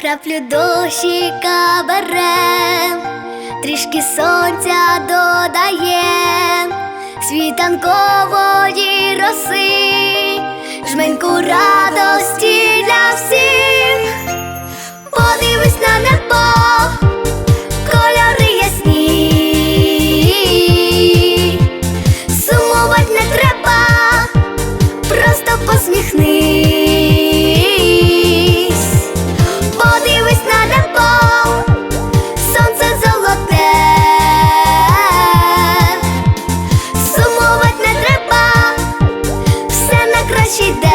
краплю дощика берем, трішки сонця додаєм, світанкової роси, жменьку радості все на.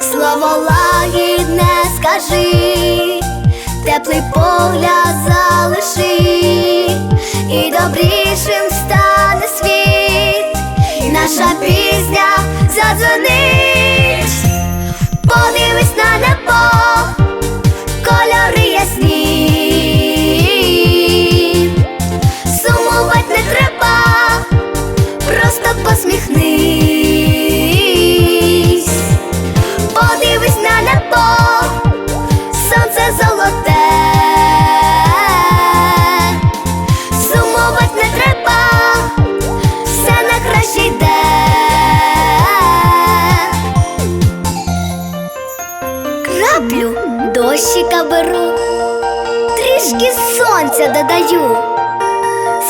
Слово лагідне скажи, теплий погляд залиши, і добрішим стане світ, і наша пісня Краплю дощика беру, трішки сонця додаю,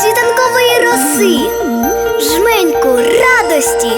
світанкової роси, жменьку радості